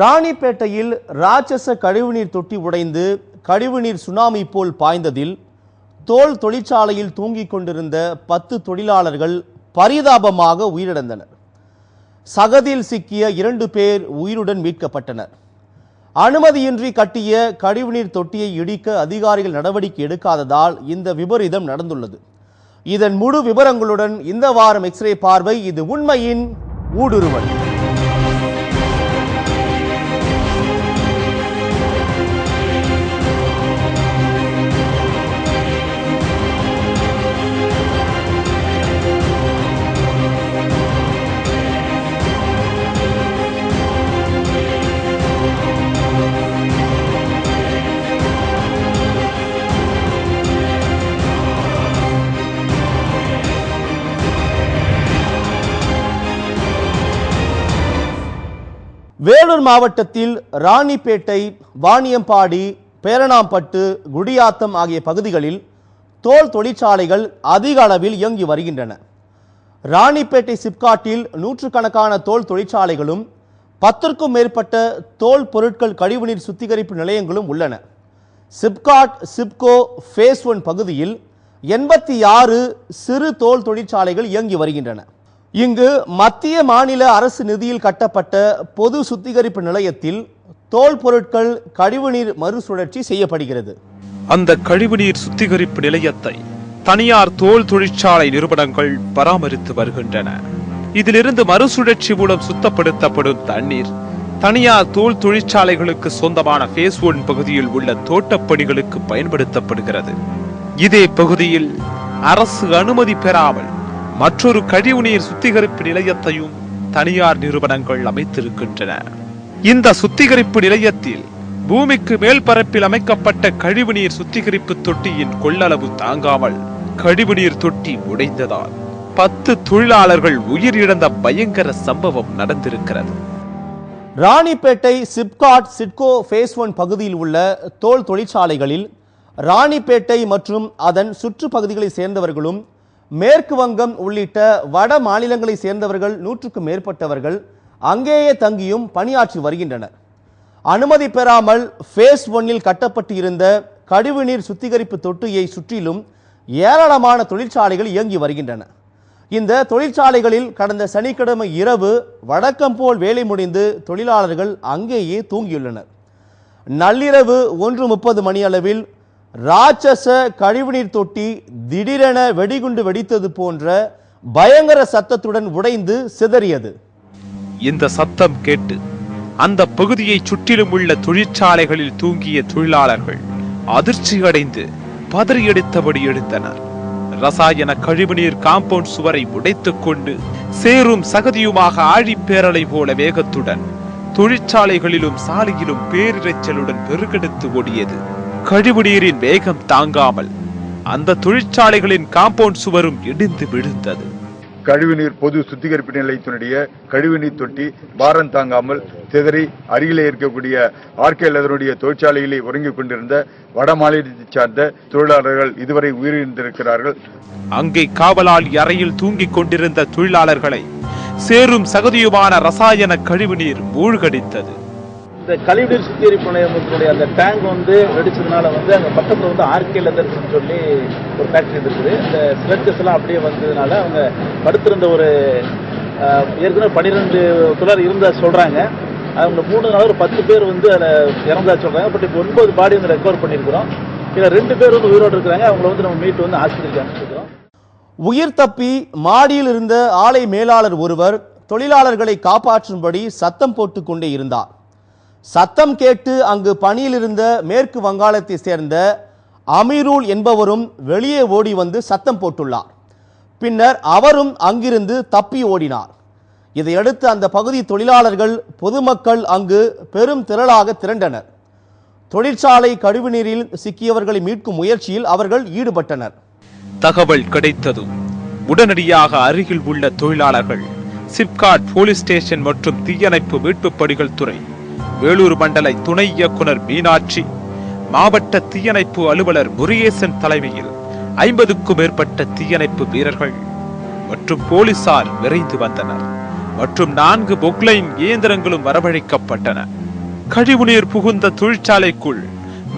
ராணிப்பேட்டையில் ராட்சச கழிவுநீர் தொட்டி உடைந்து கழிவுநீர் சுனாமி போல் பாய்ந்ததில் தோல் தொழிற்சாலையில் தூங்கிக் கொண்டிருந்த பத்து தொழிலாளர்கள் பரிதாபமாக உயிரிழந்தனர். சகதியில் சிக்கிய இரண்டு பேர் உயிருடன் மீட்கப்பட்டனர். அனுமதியின்றி கட்டிய கழிவுநீர் தொட்டியை இடிக்க அதிகாரிகள் நடவடிக்கை எடுக்காததால் இந்த விபரீதம் நடந்துள்ளது. இதன் முழு விவரங்களுடன் இந்த வாரம் எக்ஸ்ரே பார்வை. இது உண்மையின் ஊடுருவல். வேலூர் மாவட்டத்தில் ராணிப்பேட்டை வாணியம்பாடி பேரணாம்பட்டு குடியாத்தம் ஆகிய பகுதிகளில் தோல் தொழிற்சாலைகள் அதிக அளவில் இயங்கி வருகின்றன. ராணிப்பேட்டை சிப்காட்டில் நூற்றுக்கணக்கான தோல் தொழிற்சாலைகளும் பத்திற்கும் மேற்பட்ட தோல் பொருட்கள் கழிவுநீர் சுத்திகரிப்பு நிலையங்களும் உள்ளன. சிப்காட் சிப்கோ ஃபேஸ் ஒன் பகுதியில் எண்பத்தி ஆறு சிறு தோல் தொழிற்சாலைகள் இயங்கி வருகின்றன. இங்கு மத்திய மாநில அரசு நிதியில் கட்டப்பட்ட பொது சுத்திகரிப்பு நிலையத்தில் தோல் பொருட்கள் கழிவுநீர் மறுசுழற்சி செய்யப்படுகிறது. அந்த கழிவுநீர் சுத்திகரிப்பு நிலையத்தை தனியார் தோல் தொழிற்சாலை நிறுவனங்கள் பராமரித்து வருகின்றன. இதிலிருந்து மறுசுழற்சி மூலம் சுத்தப்படுத்தப்படும் தண்ணீர் தனியார் தோல் தொழிற்சாலைகளுக்கு சொந்தமான ஃபேஸ் ஒன் பகுதியில் உள்ள தோட்டப்பணிகளுக்கு பயன்படுத்தப்படுகிறது. இதே பகுதியில் அரசு அனுமதி பெறாமல் மற்றொரு கழிவுநீர் சுத்திகரிப்பு நிலையத்தையும் தனியார் நிறுவனங்கள் அமைத்திருக்கின்றன. இந்த சுத்திகரிப்பு நிலையத்தில் பூமிக்கு மேல் பரப்பில் அமைக்கப்பட்ட கழிவுநீர் சுத்திகரிப்பு தொட்டியின் கொள்ளளவு தாங்காமல் கழிவுநீர் தொட்டி உடைந்ததால் பத்து தொழிலாளர்கள் உயிரிழந்த பயங்கர சம்பவம் நடந்திருக்கிறது. ராணிப்பேட்டை சிப்காட் சிட்கோ ஃபேஸ் ஒன் பகுதியில் உள்ள தோல் தொழிற்சாலைகளில் ராணிப்பேட்டை மற்றும் அதன் சுற்றுப்பகுதிகளை சேர்ந்தவர்களும் மேற்கு வங்கம் உள்ளிட்ட வட மாநிலங்களை சேர்ந்தவர்கள் நூற்றுக்கும் மேற்பட்டவர்கள் அங்கேயே தங்கியும் பணியாற்றி வருகின்றனர். அனுமதி பெறாமல் ஃபேஸ் ஒன்னில் கட்டப்பட்டு இருந்த கழிவுநீர் சுத்திகரிப்பு தொட்டியை சுற்றிலும் ஏராளமான தொழிற்சாலைகள் இயங்கி வருகின்றன. இந்த தொழிற்சாலைகளில் கடந்த சனிக்கிழமை இரவு வழக்கம் போல் வேலை முடிந்து தொழிலாளர்கள் அங்கேயே தூங்கியுள்ளனர். நள்ளிரவு ஒன்று முப்பது மணி அளவில் ராட்சச கழிவுநீர் தொட்டி திடீரென வெடிகுண்டு வெடித்தது போன்ற பயங்கர சத்தத்துடன் உடைந்து சிதறியது. இந்த சத்தம் கேட்டு அந்த பகுதியை சுற்றிலும் உள்ள தொழிற்சாலைகளில் தூங்கிய தொழிலாளர்கள் அதிர்ச்சி அடைந்து பதறியெடுத்தபடி எடுத்தனர் ரசாயன கழிவுநீர் காம்பவுண்ட் சுவரை உடைத்துக் கொண்டு சேரும் சகதியுமாக ஆழிப்பேரலை போல வேகத்துடன் தொழிற்சாலைகளிலும் சாலையிலும் பேரிரைச்சலுடன் பெருகெடுத்து ஓடியது. கழிவுநீரின் வேகம் தாங்காமல் அந்த தொழிற்சாலைகளின் காம்பவுண்ட் சுவரும் இடிந்து விழுந்தது. கழிவுநீர் பொது சுத்திகரிப்பு நிலையத்தினுடைய கழிவுநீர் தொட்டி பாரம் தாங்காமல் சிதறி அருகிலே இருக்கக்கூடிய ஆர்கே லெதருடைய தொழிற்சாலையிலே உறங்கிக் கொண்டிருந்த வட மாநிலத்தைச் சார்ந்த தொழிலாளர்கள் இதுவரை உயிரிழந்திருக்கிறார்கள். அங்கே காவலாளி அறையில் தூங்கிக் கொண்டிருந்த தொழிலாளர்களை சேரும் சகதியுமான ரசாயன கழிவுநீர் மூழ்கடித்தது. இந்த கழிவுநீர் சுத்திகரிப்பு நிலையத்தினுடைய அந்த டேங்க் வந்து வெடிச்சதுனால வந்து அங்கே பக்கத்தில் வந்து ஆர்கே லெதர்ஸ்ன்னு சொல்லி ஒரு ஃபேக்ட்ரி இருக்குது இந்த ஸ்லட்ஜஸ் எல்லாம் அப்படியே வந்ததுனால அவங்க படுத்திருந்த ஒரு ஏற்கனவே பன்னிரெண்டு தொழிலாளர் இருந்தா சொல்றாங்க. அவங்க மூணு நாள் ஒரு பத்து பேர் வந்து அதில் இறந்தா சொல்றாங்க. பட் இப்போ ஒன்பது பாடி வந்து ரெக்கவர் பண்ணியிருக்கிறோம் இதில் ரெண்டு பேர் வந்து உயிரோடு இருக்கிறாங்க. அவங்கள வந்து நம்ம மீட்டு வந்து ஆஸ்பத்திரிக்கு அனுப்பிச்சிருக்கிறோம். உயிர் தப்பி மாடியில் இருந்த ஆலை மேலாளர் ஒருவர் தொழிலாளர்களை காப்பாற்றும்படி சத்தம் போட்டு கொண்டே இருந்தார். சத்தம் கேட்டு அங்கு பணியில் இருந்த மேற்கு வங்காளத்தை சேர்ந்த அமீருல் என்பவரும் வெளியே ஓடி வந்து சத்தம் போட்டுள்ளார். பின்னர் அவரும் அங்கிருந்து தப்பி ஓடினார். இதையடுத்து அந்த பகுதி தொழிலாளர்கள் பொதுமக்கள் அங்கு பெரும் திரளாக திரண்டனர். தொழிற்சாலை கழிவுநீரில் சிக்கியவர்களை மீட்கும் முயற்சியில் அவர்கள் ஈடுபட்டனர். தகவல் கிடைத்ததும் உடனடியாக அருகில் உள்ள தொழிலாளர்கள் சிப்காட் போலீஸ் ஸ்டேஷன் மற்றும் தீயணைப்பு மீட்புப் பணிகள் துறை வேலூர் மண்டல துணை இயக்குனர் மீனாட்சி மாவட்ட தீயணைப்பு அலுவலர் முருகேசன் தலைமையில் ஐம்பதுக்கும் மேற்பட்ட தீயணைப்பு வீரர்கள் மற்றும் போலீசார் விரைந்து வந்தனர். மற்றும் நான்கு பொக்லைன் இயந்திரங்களும் வரவழைக்கப்பட்டன. கழிவுநீர் புகுந்த தொழிற்சாலைக்குள்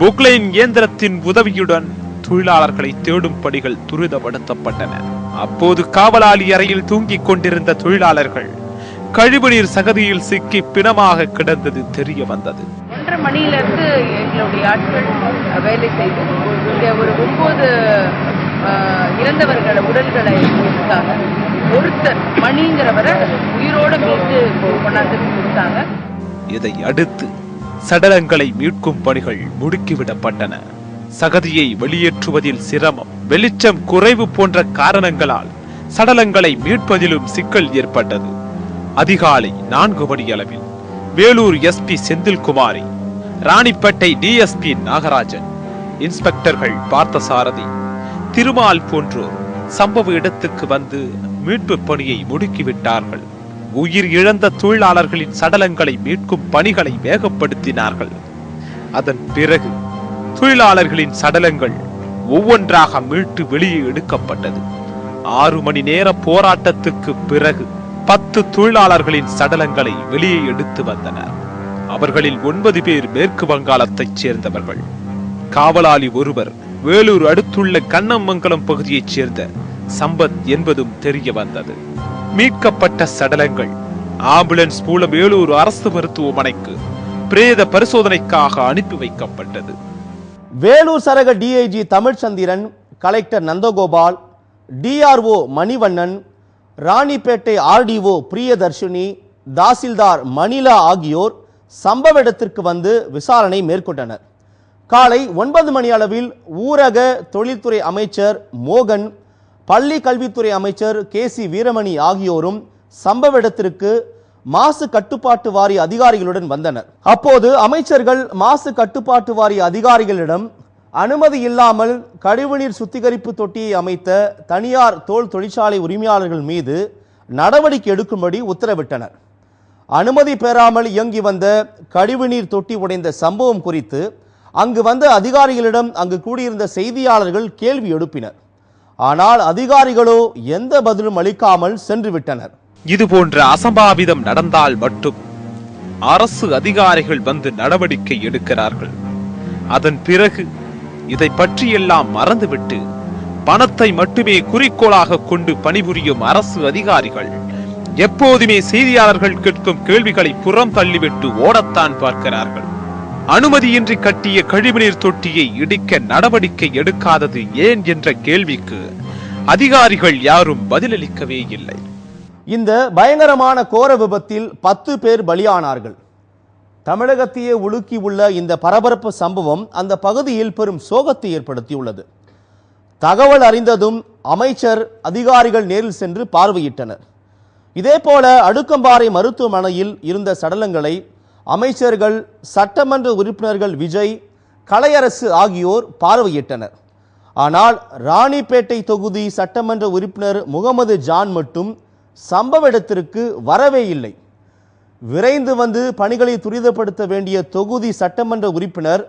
பொக்லைன் இயந்திரத்தின் உதவியுடன் தொழிலாளர்களை தேடும் பணிகள் துரிதப்படுத்தப்பட்டன. அப்போது காவலாளி அறையில் தூங்கிக் கொண்டிருந்த தொழிலாளர்கள் கழிவுநீர் சகதியில் சிக்கி பிணமாக கிடந்தது தெரிய வந்தது. ஒன்றரை மணியிலிருந்து எங்களுடைய ஆட்கள் வேலை செய்து இங்கே ஒரு ஒன்பது இறந்தவர்களை உடல்களை கொடுத்தாங்க. ஒருத்தர் மணிங்கிறவரை உயிரோட மீட்டு கொண்டாந்து கொடுத்தாங்க. இதை அடுத்து சடலங்களை மீட்கும் பணிகள் முடுக்கிவிடப்பட்டன. சகதியை வெளியேற்றுவதில் சிரமம் வெளிச்சம் குறைவு போன்ற காரணங்களால் சடலங்களை மீட்பதிலும் சிக்கல் ஏற்பட்டது. அதிகாலை நான்கு மணி அளவில் வேலூர் எஸ்பி செந்தில்குமாரி ராணிப்பேட்டை டிஎஸ்பி நாகராஜன் இன்ஸ்பெக்டர்கள் பார்த்தசாரதி திருமால் போன்றோர் சம்பவ இடத்துக்கு வந்து மீட்பு பணியை முடுக்கிவிட்டார்கள். உயிர் இழந்த தொழிலாளர்களின் சடலங்களை மீட்கும் பணிகளை வேகப்படுத்தினார்கள். அதன் பிறகு தொழிலாளர்களின் சடலங்கள் ஒவ்வொன்றாக மீட்டு வெளியே எடுக்கப்பட்டது. ஆறு மணி நேர போராட்டத்துக்கு பிறகு பத்து தொழிலாளர்களின் சடலங்களை வெளியே எடுத்து வந்தனர். அவர்களில் ஒன்பது பேர் மேற்கு வங்காளத்தைச் சேர்ந்தவர்கள். காவலாளி ஒருவர் வேலூர் அடுத்துள்ள கண்ணமங்கலம் பகுதியைச் சேர்ந்த சம்பத் என்பதும் தெரிய வந்தது. மீட்கப்பட்ட சடலங்கள் ஆம்புலன்ஸ் மூலம் வேலூர் அரசு மருத்துவமனைக்கு பிரேத பரிசோதனைக்காக அனுப்பி வைக்கப்பட்டது. வேலூர் சரக DIG Tamilchandran collector Nandagopal DRO Manivannan Ranipettai RDO Priyadarshini tahsildar Manila ஆகியோர் சம்பவ இடத்திற்கு வந்து விசாரணை மேற்கொண்டனர். காலை ஒன்பது மணி அளவில் ஊரக தொழில்துறை அமைச்சர் மோகன் பள்ளி கல்வித்துறை அமைச்சர் கே சி வீரமணி ஆகியோரும் சம்பவ இடத்திற்கு மாசு கட்டுப்பாட்டு வாரிய அதிகாரிகளுடன் வந்தனர். அப்போது அமைச்சர்கள் மாசு கட்டுப்பாட்டு வாரிய அதிகாரிகளிடம் அனுமதி இல்லாமல் கழிவுநீர் சுத்திகரிப்பு தொட்டியை அமைத்த தனியார் தோல் தொழிற்சாலை உரிமையாளர்கள் மீது நடவடிக்கை எடுக்கும்படி உத்தரவிட்டனர். அனுமதி பெறாமல் இயங்கி வந்த கழிவுநீர் தொட்டி உடைந்த சம்பவம் குறித்து அங்கு வந்த அதிகாரிகளிடம் அங்கு கூடியிருந்த செய்தியாளர்கள் கேள்வி எழுப்பினர். ஆனால் அதிகாரிகளோ எந்த பதிலும் அளிக்காமல் சென்று விட்டனர் இது போன்ற அசம்பாவிதம் நடந்தால் மட்டும் அரசு அதிகாரிகள் வந்து நடவடிக்கை எடுக்கிறார்கள். அதன் பிறகு இதை பற்றியெல்லாம் மறந்துவிட்டு பணத்தை மட்டுமே குறிக்கோளாக கொண்டு பணிபுரியும் அரசு அதிகாரிகள் எப்போதுமே செய்தியாளர்கள் கேட்கும் கேள்விகளை புறம் தள்ளிவிட்டு ஓடத்தான் பார்க்கிறார்கள். அனுமதியின்றி கட்டிய கழிவுநீர் தொட்டியை இடிக்க நடவடிக்கை எடுக்காதது ஏன் என்ற கேள்விக்கு அதிகாரிகள் யாரும் பதிலளிக்கவே இல்லை. இந்த பயங்கரமான கோர விபத்தில் பத்து பேர் பலியானார்கள். தமிழகத்தையே உலுக்கி உள்ள இந்த பரபரப்பு சம்பவம் அந்த பகுதியில் பெரும் சோகத்தை ஏற்படுத்தியுள்ளது. தகவல் அறிந்ததும் அமைச்சர் அதிகாரிகள் நேரில் சென்று பார்வையிட்டனர். இதேபோல அடுக்கம்பாறை மருத்துவமனையில் இருந்த சடலங்களை அமைச்சர்கள் சட்டமன்ற உறுப்பினர்கள் விஜய் கலையரசு ஆகியோர் பார்வையிட்டனர். ஆனால் ராணிப்பேட்டை தொகுதி சட்டமன்ற உறுப்பினர் முகமது ஜான் மட்டும் சம்பவ இடத்திற்கு வரவே இல்லை. விரைந்து வந்து பணிகளை துரிதப்படுத்த வேண்டிய தொகுதி சட்டமன்ற உறுப்பினர்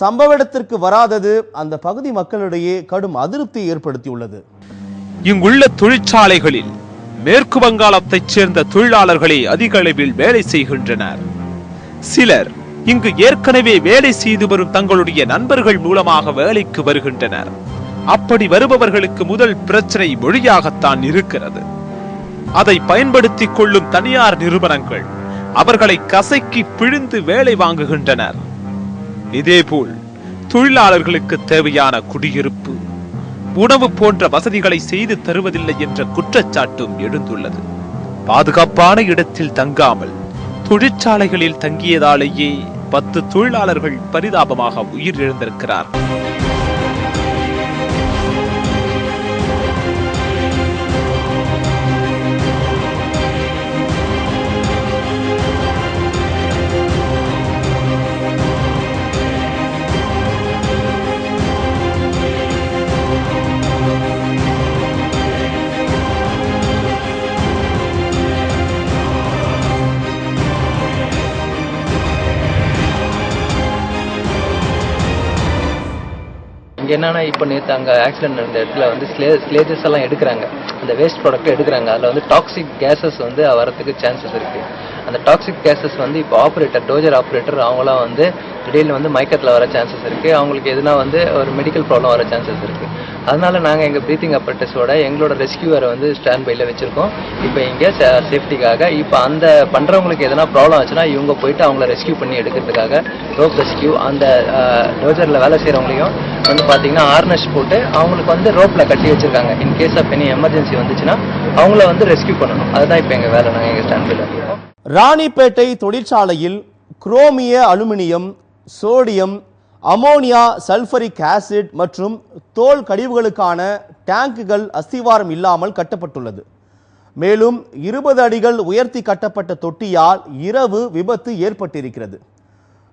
சம்பவ இடத்திற்கு வராதது அந்த பகுதி மக்களிடையே கடும் அதிருப்தியை ஏற்படுத்தியுள்ளது. இங்குள்ள தொழிற்சாலைகளில் மேற்கு வங்காளத்தைச் சேர்ந்த தொழிலாளர்களே அதிக அளவில் வேலை செய்கின்றனர். சிலர் இங்கு ஏற்கனவே வேலை செய்து வரும் தங்களுடைய நண்பர்கள் மூலமாக வேலைக்கு வருகின்றனர். அப்படி வருபவர்களுக்கு முதல் பிரச்சனை மொழியாகத்தான் இருக்கிறது. அதை பயன்படுத்திக் கொள்ளும் தனியார் நிறுவனங்கள் அவர்களை கசக்கி பிழிந்து வேலை வாங்குகின்றனர். இதேபோல் தொழிலாளர்களுக்கு தேவையான குடியிருப்பு உணவு போன்ற வசதிகளை செய்து தருவதில்லை என்ற குற்றச்சாட்டும் எழுந்துள்ளது. பாதுகாப்பான இடத்தில் தங்காமல் தொழிற்சாலைகளில் தங்கியதாலேயே பத்து தொழிலாளர்கள் பரிதாபமாக உயிரிழந்திருக்கிறார்கள். என்னன்னா இப்போ நேற்று அங்கே ஆக்சிடென்ட் நடந்த இடத்துல வந்து ஸ்லே ஸ்லேஜஸ் எல்லாம் எடுக்கிறாங்க. அந்த வேஸ்ட் ப்ராடக்ட்டை எடுக்கிறாங்க. அதில் வந்து டாக்ஸிக் கேஸஸ் வந்து வரதுக்கு சான்சஸ் இருக்குது அந்த டாக்ஸிக் கேசஸ் வந்து இப்போ ஆப்ரேட்டர் டோஜர் ஆப்ரேட்டர் அவங்களாம் வந்து திடீர்னு வந்து மயக்கத்தில் வர சான்சஸ் இருக்குது அவங்களுக்கு எதுனா வந்து ஒரு மெடிக்கல் ப்ராப்ளம் வர சான்சஸ் இருக்குது அதனால நாங்கள் எங்கள் ப்ரீத்திங் அப்பரேட்டஸோட எங்களோட ரெஸ்கியூவரை வந்து ஸ்டாண்ட் பையில் வச்சுருக்கோம். இப்போ இங்கே சேஃப்டிக்காக இப்போ அந்த பண்ணுறவங்களுக்கு எதனா ப்ராப்ளம் ஆச்சுன்னா இவங்க போயிட்டு அவங்கள ரெஸ்கியூ பண்ணி எடுக்கிறதுக்காக ரோப் ரெஸ்கியூ அந்த டோஜரில் வேலை செய்கிறவங்களையும் வந்து பார்த்தீங்கன்னா ஆர்னஸ் போட்டு அவங்களுக்கு வந்து ரோப்பில் கட்டி வச்சுருக்காங்க. In case of any emergency வந்துச்சுன்னா அவங்கள வந்து ரெஸ்கியூ பண்ணணும். அதுதான் இப்போ எங்கள் வேலை. நாங்கள் எங்கள் ஸ்டாண்ட் பையில் இருக்கோம் ராணிப்பேட்டை தொழிற்சாலையில் குரோமிய aluminium sodium ammonia sulphuric acid மற்றும் தோல் கழிவுகளுக்கான டேங்குகள் அஸ்திவாரம் இல்லாமல் கட்டப்பட்டுள்ளது. மேலும் இருபது அடிகள் உயர்த்தி கட்டப்பட்ட தொட்டியால் இரவு விபத்து ஏற்பட்டிருக்கிறது.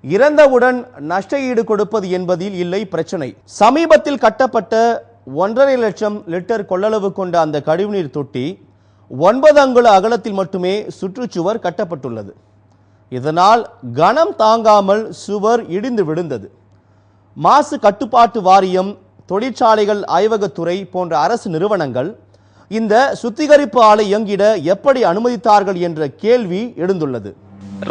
இறந்தவுடன் நஷ்ட ஈடு கொடுப்பது என்பதில் இல்லை பிரச்சனை. சமீபத்தில் கட்டப்பட்ட ஒன்றரை லட்சம் லிட்டர் கொள்ளளவு கொண்ட அந்த கழிவுநீர் தொட்டி ஒன்பது அங்குல அகலத்தில் மட்டுமே சுற்றுச்சுவர் கட்டப்பட்டுள்ளது. இதனால் கனம் தாங்காமல் சுவர் இடிந்து விழுந்தது. மாசு கட்டுப்பாட்டு வாரியம் தொழிற்சாலைகள் ஆய்வகத்துறை போன்ற அரசு நிறுவனங்கள் இந்த சுத்திகரிப்பு ஆலை இயங்கிட எப்படி அனுமதித்தார்கள் என்ற கேள்வி எழுந்துள்ளது.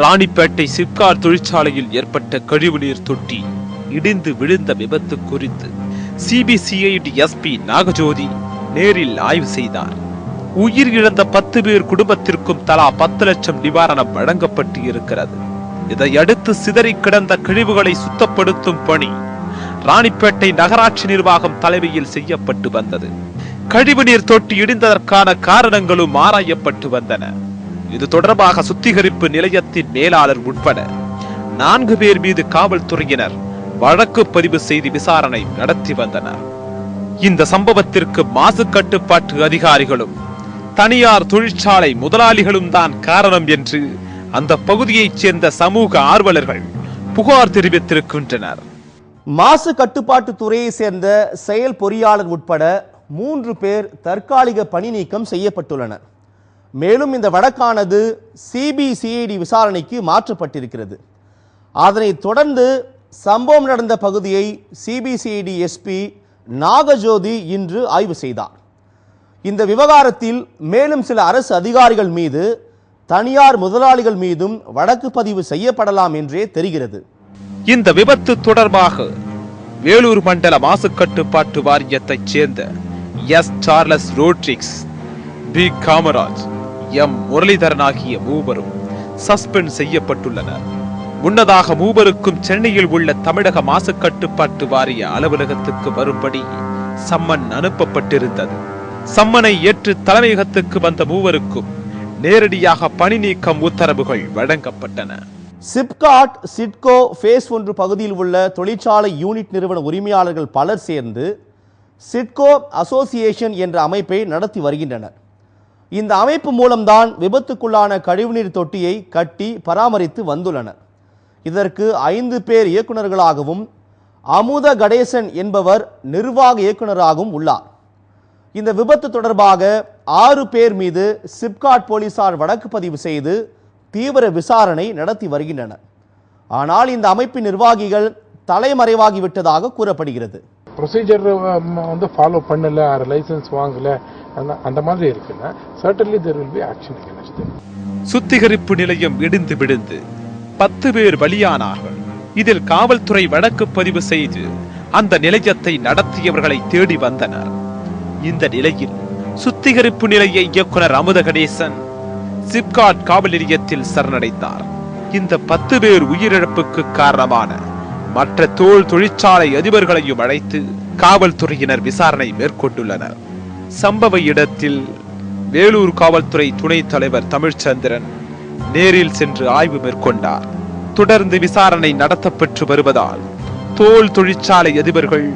ராணிப்பேட்டை சிப்கார் தொழிற்சாலையில் ஏற்பட்ட கழிவுநீர் தொட்டி இடிந்து விழுந்த விபத்து குறித்து சிபிசிஐடி எஸ்பி நாகஜோதி நேரில் ஆய்வு செய்தார். உயிர் இழந்த பத்து பேர் குடும்பத்திற்கும் தலா பத்து லட்சம் நிவாரணம் வழங்கப்பட்டு இருக்கிறது இதையடுத்து சிதறி கிடந்த கழிவுகளை சுத்தப்படுத்தும் பணி ராணிப்பேட்டை நகராட்சி நிர்வாகம் தலைமையில் செய்யப்பட்டு வந்தது. கழிவுநீர் தொட்டி இடிந்ததற்கான காரணங்களும் ஆராயப்பட்டு வந்தன. இது தொடர்பாக சுத்திகரிப்பு நிலையத்தின் மேலாளர் உட்பட நான்கு பேர் மீது காவல்துறையினர் வழக்கு பதிவு செய்து விசாரணை நடத்தி வந்தனர். இந்த சம்பவத்திற்கு மாசு கட்டுப்பாட்டு அதிகாரிகளும் தனியார் தொழிற்சாலை முதலாளிகளும் தான் காரணம் என்று அந்த பகுதியைச் சேர்ந்த சமூக ஆர்வலர்கள் புகார் தெரிவித்திருக்கின்றனர். மாசு கட்டுப்பாட்டு துறையை சேர்ந்த செயல் பொறியாளர் உட்பட மூன்று பேர் தற்காலிக பணி நீக்கம் செய்யப்பட்டுள்ளனர். மேலும் இந்த வழக்கானது சிபிசிஐடி விசாரணைக்கு மாற்றப்பட்டிருக்கிறது. அதனைத் தொடர்ந்து சம்பவம் நடந்த பகுதியை சிபிசிஐடி எஸ்பி நாகஜோதி இன்று ஆய்வு செய்தார். இந்த விவகாரத்தில் மேலும் சில அரசு அதிகாரிகள் மீது தனியார் முதலாளிகள் மீதும் வழக்கு பதிவு செய்யப்படலாம் என்றே தெரிகிறது. இந்த விபத்து தொடர்பாக வேலூர் மண்டல மாசு கட்டுப்பாட்டு வாரியத்தைச் சேர்ந்த S. Charles Rodrigues P. Kamaraj M. Muralidharan ஆகிய மூவரும் சஸ்பெண்ட் செய்யப்பட்டுள்ளனர். முன்னதாக மூவருக்கும் சென்னையில் உள்ள தமிழக மாசு கட்டுப்பாட்டு வாரிய அலுவலகத்துக்கு வரும்படி சம்மன் அனுப்பப்பட்டிருந்தது. சம்மனை ஏற்று தலைமையகத்துக்கு வந்த மூவருக்கும் நேரடியாக பணி நீக்கம் உத்தரவுகள் வழங்கப்பட்டன. சிப்காட் சிட்கோ ஃபேஸ் ஒன்று பகுதியில் உள்ள தொழிற்சாலை யூனிட் நிறுவன உரிமையாளர்கள் பலர் சேர்ந்து சிட்கோ அசோசியேஷன் என்ற அமைப்பை நடத்தி வருகின்றனர். இந்த அமைப்பு மூலம்தான் விபத்துக்குள்ளான கழிவுநீர் தொட்டியை கட்டி பராமரித்து வந்துள்ளனர். இதற்கு ஐந்து பேர் இயக்குநர்களாகவும் அமுத கணேசன் என்பவர் நிர்வாக இயக்குநராகவும் உள்ளார். இந்த விபத்து தொடர்பாக ஆறு பேர் மீது சிப்காட் போலீசார் வழக்கு பதிவு செய்து தீவிர விசாரணை நடத்தி வருகின்றனர் ஆனால் இந்த அமைப்பின் நிர்வாகிகள் தலைமறைவாகிவிட்டதாக கூறப்படுகிறது. ப்ரொசீஜர் வந்து ஃபாலோ பண்ணல லைசன்ஸ் வாங்கல அந்த- அந்த மாதிரி இருக்குன்னா certainly there will be action against சுத்திகரிப்பு நிலையம் இடிந்து விழுந்து பத்து பேர் பலியானார்கள். இதில் காவல்துறை வழக்கு பதிவு செய்து அந்த நிலையத்தை நடத்தியவர்களை தேடி வந்தனர். இந்த நிலையில் சுத்திகரிப்பு நிலைய இயக்குனர் அமுத கணேசன் சிப்காட் காவல் நிலையத்தில் சரணடைந்தார். இந்த பத்து பேர் உயிரிழப்புக்கு காரணமான மற்ற தோல் தொழிற்சாலை அதிபர்களையும் அழைத்து காவல்துறையினர் விசாரணை மேற்கொண்டுள்ளனர். சம்பவ இடத்தில் வேலூர் காவல்துறை துணைத் தலைவர் தமிழ்ச்சந்திரன் நேரில் சென்று ஆய்வு மேற்கொண்டார். தொடர்ந்து விசாரணை நடத்தப்பெற்று வருவதால் தோல் தொழிற்சாலை அதிபர்கள்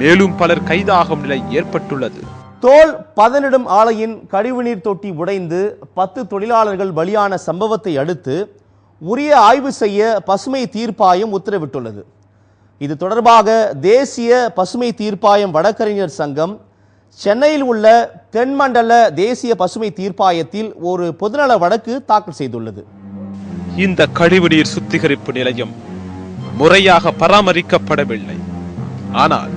மேலும் பலர் கைதாகும் நிலை ஏற்பட்டுள்ளது. தோல் பதனிடும் ஆலையின் கழிவுநீர் தொட்டி உடைந்து பத்து தொழிலாளர்கள் பலியான சம்பவத்தை அடுத்து உரிய ஆய்வு செய்ய பசுமை தீர்ப்பாயம் உத்தரவிட்டுள்ளது. இது தொடர்பாக தேசிய பசுமை தீர்ப்பாயம் வழக்கறிஞர் சங்கம் சென்னையில் உள்ள தென்மண்டல தேசிய பசுமை தீர்ப்பாயத்தில் ஒரு பொதுநல வழக்கு தாக்கல் செய்துள்ளது. இந்த கழிவுநீர் சுத்திகரிப்பு நிலையம் முறையாக பராமரிக்கப்படவில்லை. ஆனால்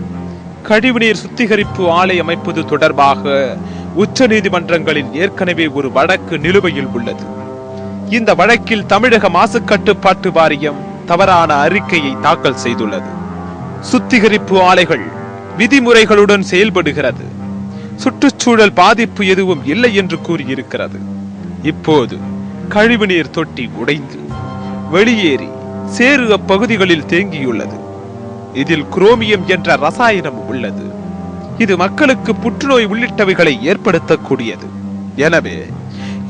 கழிவுநீர் சுத்திகரிப்பு ஆலை அமைப்பது தொடர்பாக உச்ச நீதிமன்றங்களில் ஏற்கனவே ஒரு வழக்கு நிலுவையில் உள்ளது. இந்த வழக்கில் தமிழக மாசு கட்டுப்பாட்டு வாரியம் தவறான அறிக்கையை தாக்கல் செய்துள்ளது. சுத்திகரிப்பு ஆலைகள் விதிமுறைகளுடன் செயல்படுகிறது. சுற்றுச்சூழல் பாதிப்பு எதுவும் இல்லை என்று கூறியிருக்கிறது. இப்போது கழிவுநீர் தொட்டி உடைந்து வெளியேறி சேறு அப்பகுதிகளில் தேங்கியுள்ளது. இதில் குரோமியம் என்ற ரசாயனம் உள்ளது. இது மக்களுக்கு புற்றுநோய் உள்ளிட்டவைகளை ஏற்படுத்தக்கூடியது. எனவே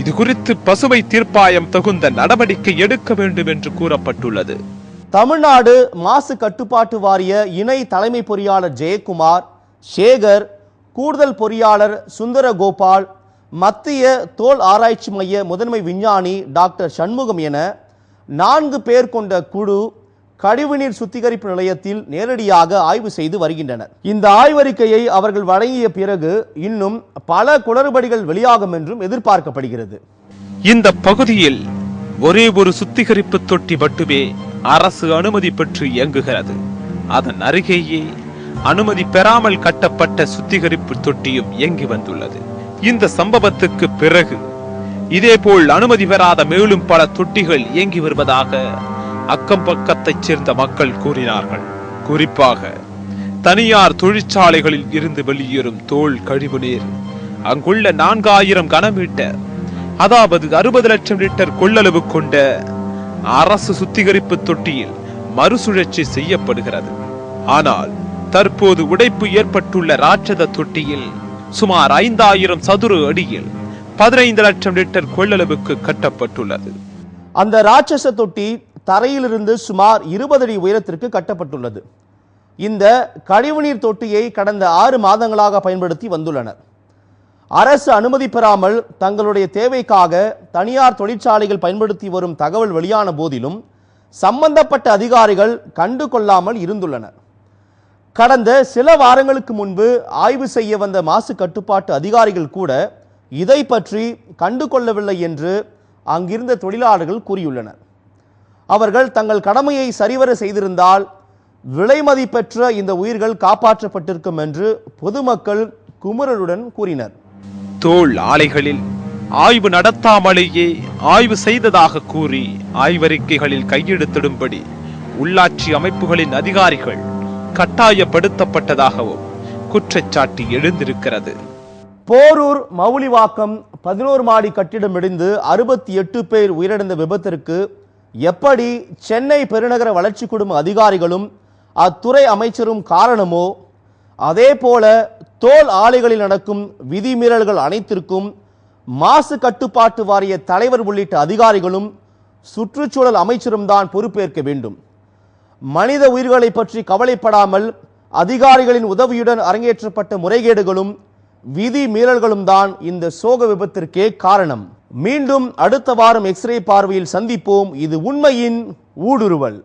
இது குறித்து பசுமை தீர்ப்பாயம் தகுந்த நடவடிக்கை எடுக்க வேண்டும் என்று கூறப்பட்டுள்ளது. தமிழ்நாடு மாசு கட்டுப்பாட்டு வாரிய இணை தலைமை பொறியாளர் ஜெயக்குமார் சேகர் கூடுதல் பொறியாளர் சுந்தரகோபால் மத்திய தோல் ஆராய்ச்சி மைய முதன்மை விஞ்ஞானி டாக்டர் சண்முகம் என நான்கு பேர் கொண்ட குழு கழிவுநீர் சுத்திகரிப்பு நிலையத்தில் நேரடியாக ஆய்வு செய்து வருகின்றனர். இந்த ஆய்வறிக்கையை அவர்கள் வழங்கிய பிறகு இன்னும் பல குளறுபடிகள் வெளியாகும் என்றும் எதிர்பார்க்கப்படுகிறது. இந்த பகுதியில் ஒரே ஒரு சுத்திகரிப்பு தொட்டி மட்டுமே அரசு அனுமதி பெற்று இயங்குகிறது. அதன் அருகேயே அனுமதி பெறாமல் கட்டப்பட்ட சுத்திகரிப்பு தொட்டியும் இயங்கி வந்துள்ளது. இந்த சம்பவத்துக்கு பிறகு இதேபோல் அனுமதி பெறாத மேலும் பல தொட்டிகள் இயங்கி வருவதாக அக்கம் பக்கத்தைச் சேர்ந்த மக்கள் கூறினார்கள். குறிப்பாக தனியார் தொழிற்சாலைகளில் இருந்து வெளியேறும் தோல் கழிவுநீர் அங்குள்ள நான்காயிரம் கனமீட்டர் அதாவது அறுபது லட்சம் லிட்டர் கொள்ளளவு கொண்ட அரசு சுத்திகரிப்பு தொட்டியில் மறுசுழற்சி செய்யப்படுகிறது. ஆனால் தற்போது உடைப்பு ஏற்பட்டுள்ள ராட்சத தொட்டியில் சுமார் ஐந்தாயிரம் சதுர அடியில் பதினைந்து லட்சம் லிட்டர் கொள்ளளவுக்கு கட்டப்பட்டுள்ளது. அந்த ராட்சச தொட்டி தரையிலிருந்து சுமார் இருபது அடி உயரத்திற்கு கட்டப்பட்டுள்ளது. இந்த கழிவுநீர் தொட்டியை கடந்த ஆறு மாதங்களாக பயன்படுத்தி வந்துள்ளனர். அரசு அனுமதி பெறாமல் தங்களுடைய தேவைக்காக தனியார் தொழிற்சாலைகள் பயன்படுத்தி வரும் தகவல் வெளியான போதிலும் சம்பந்தப்பட்ட அதிகாரிகள் கண்டு கொள்ளாமல் இருந்துள்ளனர். கடந்த சில வாரங்களுக்கு முன்பு ஆய்வு செய்ய வந்த மாசு கட்டுப்பாட்டு அதிகாரிகள் கூட இதை பற்றி கண்டு கொள்ளவில்லை என்று அங்கிருந்த தொழிலாளர்கள் கூறியுள்ளனர். அவர்கள் தங்கள் கடமையை சரிவர செய்திருந்தால் விலை மதிப்பெற்ற இந்த உயிர்கள் காப்பாற்றப்பட்டிருக்கும் என்று பொதுமக்கள் குமுறலுடன் கூறினர். தோல் ஆலைகளில் ஆய்வு நடத்தாமலேயே ஆய்வு செய்ததாக கூறி ஆய்வறிக்கைகளில் கையெழுத்திடும்படி உள்ளாட்சி அமைப்புகளின் அதிகாரிகள் கட்டாயப்படுத்தப்பட்டதாகவும் குற்றச்சாட்டு எழுந்திருக்கிறது. போரூர் மவுலிவாக்கம் பதினோரு மாடி கட்டிடம் இடிந்து அறுபத்தி எட்டு பேர் உயிரிழந்த விபத்திற்கு எப்படி சென்னை பெருநகர வளர்ச்சி குழும அதிகாரிகளும் அத்துறை அமைச்சரும் காரணமோ அதே போல தோல் ஆலைகளில் நடக்கும் விதிமீறல்கள் அனைத்திற்கும் மாசு கட்டுப்பாட்டு வாரிய தலைவர் உள்ளிட்ட அதிகாரிகளும் சுற்றுச்சூழல் அமைச்சரும் தான் பொறுப்பேற்க வேண்டும். மனித உயிர்களை பற்றி கவலைப்படாமல் அதிகாரிகளின் உதவியுடன் அரங்கேற்றப்பட்ட முறைகேடுகளும் விதி மீறல்களும் தான் இந்த சோக விபத்திற்கே காரணம். மீண்டும் அடுத்த வாரம் எக்ஸ்ரே பார்வையில் சந்திப்போம். இது உண்மையின் ஊடுருவல்.